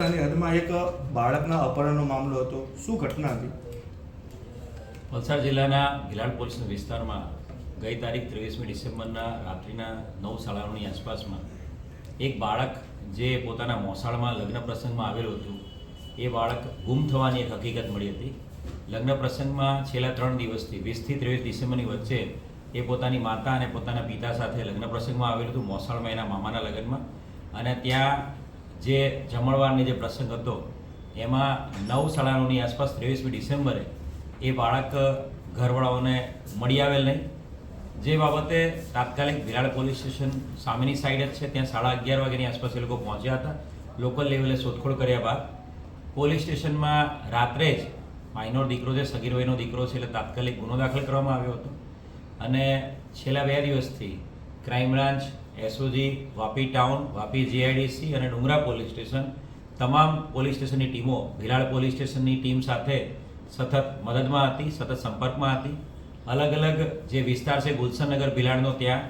અને હદમાં એક બાળકના અપહરણનો મામલો હતો. શું ઘટના હતી? વલસાડ જિલ્લાના ગિલાડ પોલીસના વિસ્તારમાં ગઈ તારીખ ત્રેવીસમી ડિસેમ્બરના રાત્રિના નવ સાડાની આસપાસમાં એક બાળક જે પોતાના મોસાળમાં લગ્ન પ્રસંગમાં આવેલું હતું, એ બાળક ગુમ થવાની એક હકીકત મળી હતી. લગ્ન પ્રસંગમાં છેલ્લા ત્રણ દિવસથી, વીસથી ત્રેવીસ ડિસેમ્બરની વચ્ચે એ પોતાની માતા અને પોતાના પિતા સાથે લગ્ન પ્રસંગમાં આવેલું હતું મોસાળમાં એના મામાના લગ્નમાં. અને ત્યાં જે જમણવારની જે પ્રસંગ હતો, એમાં નવ શાળાઓની આસપાસ ત્રેવીસમી ડિસેમ્બરે એ બાળક ઘરવાળાઓને મળી આવેલ નહીં. જે બાબતે તાત્કાલિક વિરાળ પોલીસ સ્ટેશન સામેની સાઈડ જ છે, ત્યાં સાડા અગિયાર વાગ્યાની આસપાસ એ લોકો પહોંચ્યા હતા. લોકલ લેવલે શોધખોળ કર્યા બાદ પોલીસ સ્ટેશનમાં રાત્રે જ માઇનોર દીકરો છે સગીર વયનો દીકરો છે, એટલે તાત્કાલિક ગુનો દાખલ કરવામાં આવ્યો હતો. અને છેલ્લા બે દિવસથી crime branch SOG Vapi town, Vapi GIDC અને ડુંગરા પોલીસ સ્ટેશન તમામ પોલીસ સ્ટેશનની ટીમો ભિલાડ પોલીસ સ્ટેશનની ટીમ સાથે સતત મદદમાં હતી, સતત સંપર્કમાં હતી. અલગ અલગ જે વિસ્તાર છે ગુલશનનગર ભિલાડનો ત્યાં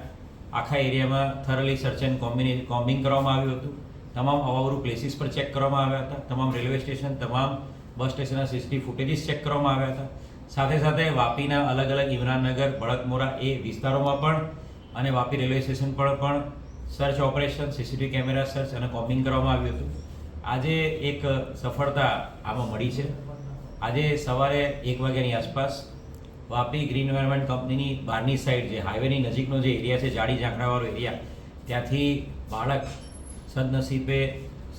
આખા એરિયામાં થરલી સર્ચ એન્ડ કોમ્બિને કોમ્બિંગ કરવામાં આવ્યું હતું. તમામ અવાવરું પ્લેસીસ પર ચેક કરવામાં આવ્યા હતા. તમામ રેલવે સ્ટેશન, તમામ બસ સ્ટેશનના સીસીટીવી ફૂટેજીસ ચેક કરવામાં આવ્યા હતા. સાથે સાથે વાપીના અલગ અલગ ઇમરાનનગર, બળદમોરા એ વિસ્તારોમાં પણ અને વાપી રેલવે સ્ટેશન પર પણ search operation CCTV camera search અને કોમ્બિંગ કરવામાં આવ્યું હતું. આજે એક સફળતા આમાં મળી છે. આજે સવારે એક વાગ્યાની આસપાસ વાપી ગ્રીન એન્વાયરમેન્ટ કંપનીની બહારની સાઈડ જે હાઈવેની નજીકનો જે એરિયા છે, જાડી ઝાંખરાવાળો એરિયા ત્યાંથી બાળક સદનસીબે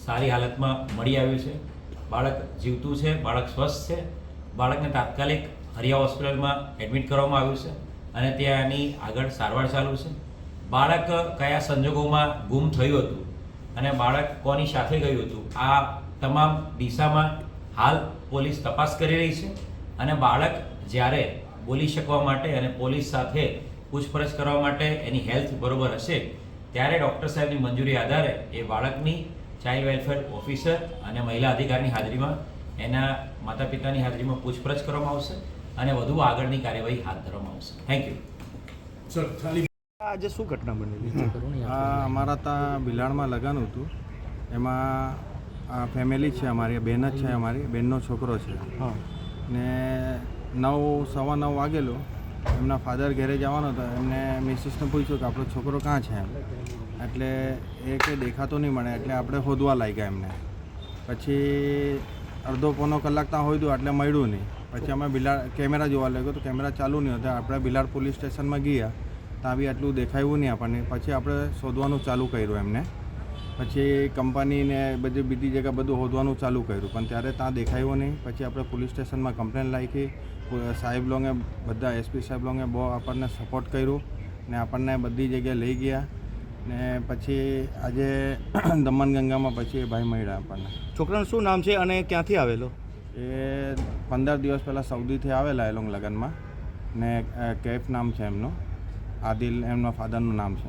સારી હાલતમાં મળી આવ્યું છે. બાળક જીવતું છે, બાળક સ્વસ્થ છે. બાળકને તાત્કાલિક હરિયા હોસ્પિટલમાં એડમિટ કરવામાં આવ્યું છે. અને ત્યાંની આગળ સારવાર ચાલુ છે. બાળક કયા સંજોગોમાં ગુમ થયું હતું અને બાળક કોની સાથે ગયું હતું, આ તમામ દિશામાં હાલ પોલીસ તપાસ કરી રહી છે અને બાળક જ્યારે બોલી શકવા માટે અને પોલીસ સાથે પૂછપરછ કરવા માટે એની હેલ્થ બરોબર હશે, ત્યારે ડૉક્ટર સાહેબની મંજૂરી આધારે એ બાળકની ચાઇલ્ડ વેલફેર ઓફિસર અને મહિલા અધિકારીની હાજરીમાં એના માતા પિતાની હાજરીમાં પૂછપરછ કરવામાં આવશે. અને વધુ આગળની કાર્યવાહી હાથ ધરવામાં આવશે. થેન્ક યુ સર ખાલી આજે શું ઘટના બનેલી? અમારા ત્યાં બિલાડમાં લગન હતું. એમાં આ ફેમિલી છે અમારી બેન જ છે અમારી બેનનો છોકરો છે. હા. ને નવ સવા નવ વાગેલો એમના ફાધર ઘરે જવાનો હતો. એમને મિસિસને પૂછ્યું કે આપણો છોકરો ક્યાં છે? એમ. એટલે એ કે દેખાતો નહીં મળે એટલે આપણે શોધવા લાગ્યા એમને. પછી અડધો પોનો કલાક ત્યાં હોઈદું એટલે મળ્યું નહીં. પછી અમે બિલાડ, કેમેરા જોવા લાગ્યો તો કેમેરા ચાલુ નહીં હતા. આપણે બિલાડ પોલીસ સ્ટેશનમાં ગયા ત્યાં બી આટલું દેખાયું નહીં આપણને. પછી આપણે શોધવાનું ચાલુ કર્યું એમને. પછી કંપનીને બધી, બીજી જગ્યા બધું શોધવાનું ચાલુ કર્યું. પણ ત્યારે ત્યાં દેખાયું નહીં. પછી આપણે પોલીસ સ્ટેશનમાં કમ્પ્લેન લાખી સાહેબ લોંગે બધા એસપી સાહેબ લોંગે બહુ આપણને સપોર્ટ કર્યું ને આપણને બધી જગ્યાએ લઈ ગયા. ને પછી આજે દમણગંગામાં પછી એ ભાઈ મળ્યા આપણને. છોકરાનું શું નામ છે અને ક્યાંથી આવેલો? એ પંદર દિવસ પહેલાં સૌદીથી આવેલા એ લોંગ લગ્નમાં. ને કેફ નામ છે એમનું. આદિલ એમના ફાધરનું નામ છે.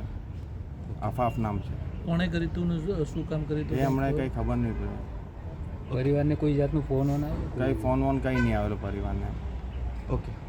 આફાફ નામ છે. કોણે કરી તું ને શું- કામ કરી એ હમણાં કંઈ ખબર નહીં પડી. પરિવારને કોઈ જાતનું ફોન આવ્યો? કંઈ ફોન વોન કંઈ નહીં આવેલો પરિવારને. ઓકે.